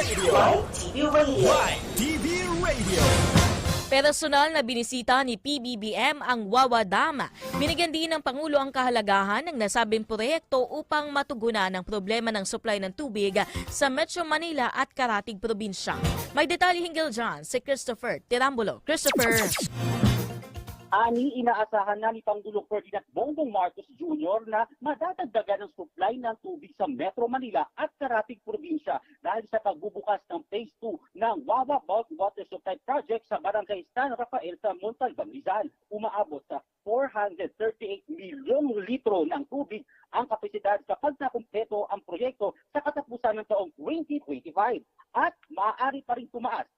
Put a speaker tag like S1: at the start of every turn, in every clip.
S1: Radio.
S2: YTV Radio.
S3: Personal na binisita ni PBBM ang Wawa Dam. Binigyan din ng Pangulo ang kahalagahan ng nasabing proyekto upang matugunan ang problema ng supply ng tubig sa Metro Manila at Karatig Probinsya. May detalye hinggil dyan si Christopher Tirambulo. Christopher!
S4: Ani, inaasahan na ni Pangulong Ferdinand Bongbong Marcos Jr. na madadagdagan ng supply ng tubig sa Metro Manila at Karatig Probinsya dahil sa pagbubukas ng Phase 2 ng Wawa Bulk Water Supply Project sa Barangay San Rafael sa Montalban, Rizal. Umaabot sa 438 milyong litro ng tubig ang kapasidad kapag nakumpleto ang proyekto sa katapusan ng taong 2025 at maaari pa rin tumaas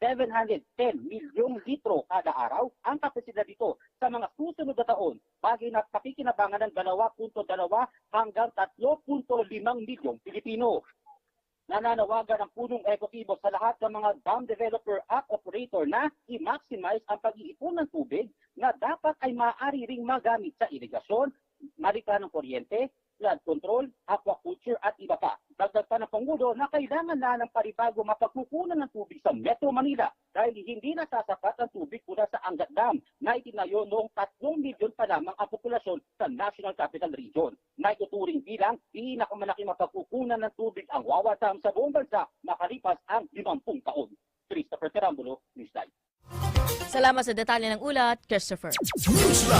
S4: 710 milyong litro kada araw ang kapasidad dito sa mga susunod na taon bagay na pakikinabangan ng 2.2 hanggang 3.5 milyong Pilipino. Nananawagan ang punong ekotibo sa lahat ng mga dam developer at operator na i-maximize ang pag-iipon ng tubig na dapat ay maaari ring magamit sa irigasyon, marika ng kuryente, flood control, aquaculture at iba pa. Pangulo na kailangan na ng paribago mapagkukunan ng tubig sa Metro Manila dahil hindi na sasapat ang tubig mula sa Angat Dam na itinayo noong 3 milyon pa lamang ang populasyon sa National Capital Region. Na ituturing bilang pinakamalaki mapagkukunan ng tubig ang Wawa Dam sa buong bansa makalipas ang 50 taon. Christopher Terambulo, News Live.
S3: Salamat sa detalye ng ulat, Christopher.
S1: Newsline.